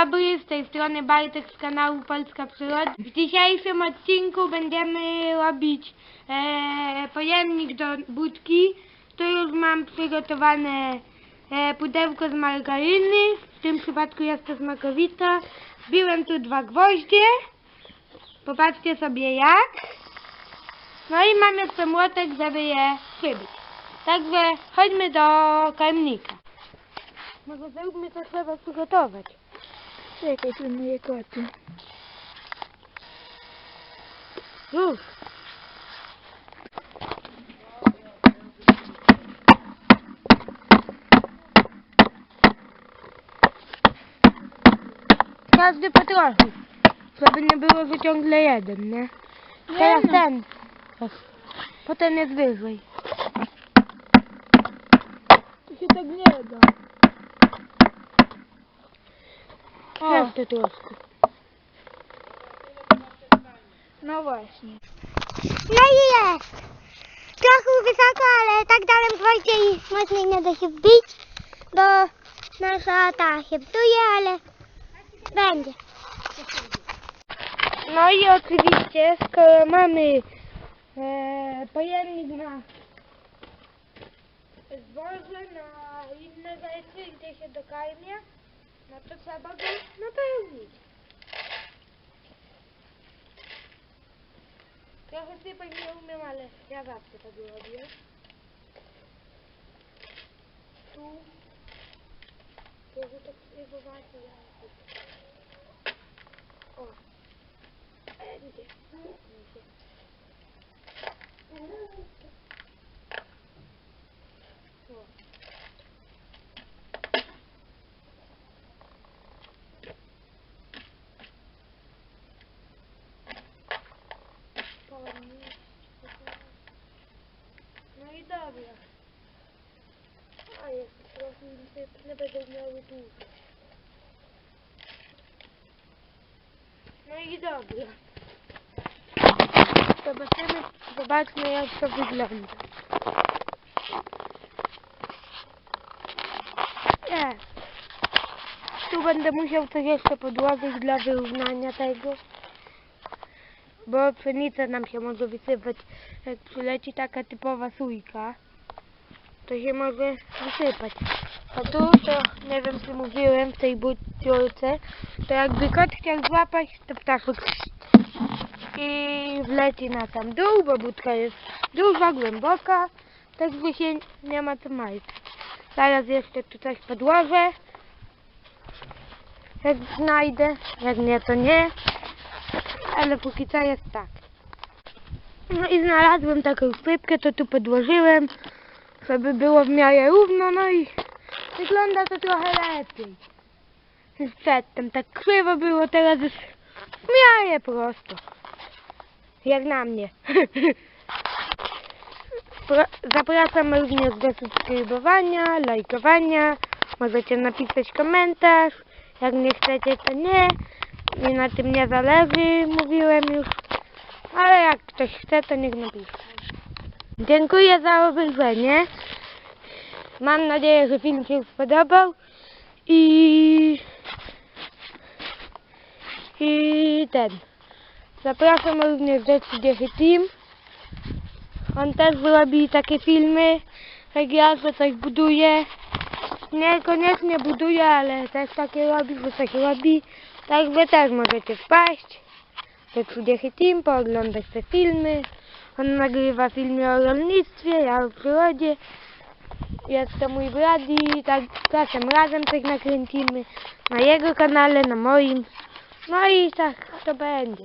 dobry, z tej strony Bartek z kanału Polska Przyroda. W dzisiejszym odcinku będziemy robić e, pojemnik do budki. Tu już mam przygotowane e, pudełko z margaryny, w tym przypadku jest to smakowica. Wbiłem tu dwa gwoździe, popatrzcie sobie jak. No i mam jeszcze młotek, żeby je przybić. Także chodźmy do karmnika. Może zróbmy to trzeba przygotować. Czekaj, moje koty. Już. Każdy po trochu. Żeby nie było, że ciągle jeden, nie? Teraz no. ten. Potem jest wyżej. To się tak nie da. Jeszcze troszkę. No właśnie. No i jest. Trochę wysoko, ale tak dałem gwoździe i mocniej nie da się wbić, bo nasza ta się psuje, ale będzie. No i oczywiście, skoro mamy e, pojemnik na zboże, na inne rzeczy, gdzie się dokarmia, no to trzeba go napełnić. Trochę sypać nie umiem, ale ja zawsze tak robię. Tu. Trochę tak spróbować, ja O. Będzie. O. No i dobra. A jest trochę nie będę miały dłużej. No i dobra. Zobaczymy, zobaczmy jak to wygląda. Jest. Tu będę musiał coś jeszcze podłożyć dla wyrównania tego. Bo pszenica nam się może wysypać. Jak przyleci taka typowa sójka, to się może wysypać. A tu to, nie wiem czy mówiłem w tej buciorce, to jakby kot chciał złapać, to ptaszek i wleci na sam dół, bo budka jest duża, głęboka, tak by się nie ma co martwić. Zaraz jeszcze tu coś podłożę, jak znajdę, jak nie to nie, ale póki co jest tak. No i znalazłem taką sypkę, to tu podłożyłem, żeby było w miarę równo, no i wygląda to trochę lepiej. Przedtem tak krzywo było, teraz jest w miarę prosto. Jak na mnie. Zapraszam również do subskrybowania, lajkowania. Możecie napisać komentarz. Jak nie chcecie, to nie. Mi na tym nie zależy, mówiłem już. Ale jak ktoś chce, to niech napisze. Dziękuję za obejrzenie. Mam nadzieję, że film się spodobał. I... I ten. Zapraszam również do 30 Team. On też robi takie filmy, jak ja, że coś buduje. Nie koniecznie buduje, ale też takie robi, że coś robi. Tak wy też możecie wpaść do 30 Team, pooglądać te filmy. On nagrywa filmy o rolnictwie, ja o przyrodzie. Jest to mój brat i tak czasem razem coś nakręcimy na jego kanale, na moim. No i tak to będzie.